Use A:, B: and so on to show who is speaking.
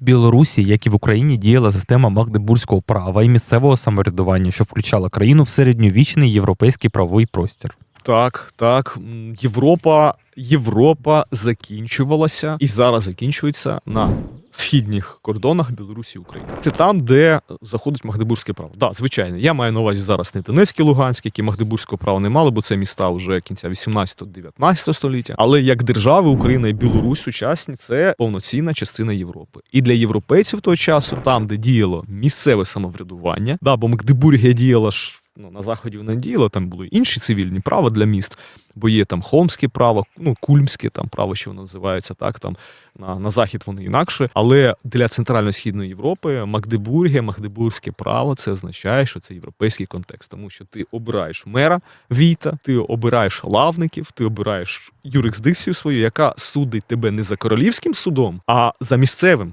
A: В Білорусі, як і в Україні, діяла система магдебурзького права і місцевого самоврядування, що включала країну в середньовічний європейський правовий простір.
B: Так, так. Європа, Європа закінчувалася і зараз закінчується на східних кордонах Білорусі і України. Це там, де заходить Магдебурзьке право. Да, звичайно, я маю на увазі зараз не Донецьк і Луганськ, які Магдебурзького права не мали, бо це міста вже кінця 18-19 століття. Але як держави Україна і Білорусь сучасні це повноцінна частина Європи. І для європейців того часу, там, де діяло місцеве самоврядування, да, бо Магдебургія діяла ж. Ну, на заході вона діяла, там були інші цивільні права для міст, бо є там холмське право, ну кульмське там право, що воно називається, так там на, на захід вони інакше. Але для центрально-східної Європи Магдебургія, Магдебурзьке право це означає, що це європейський контекст, тому що ти обираєш мера віта, ти обираєш лавників, ти обираєш юрисдикцію свою, яка судить тебе не за королівським судом, а за місцевим.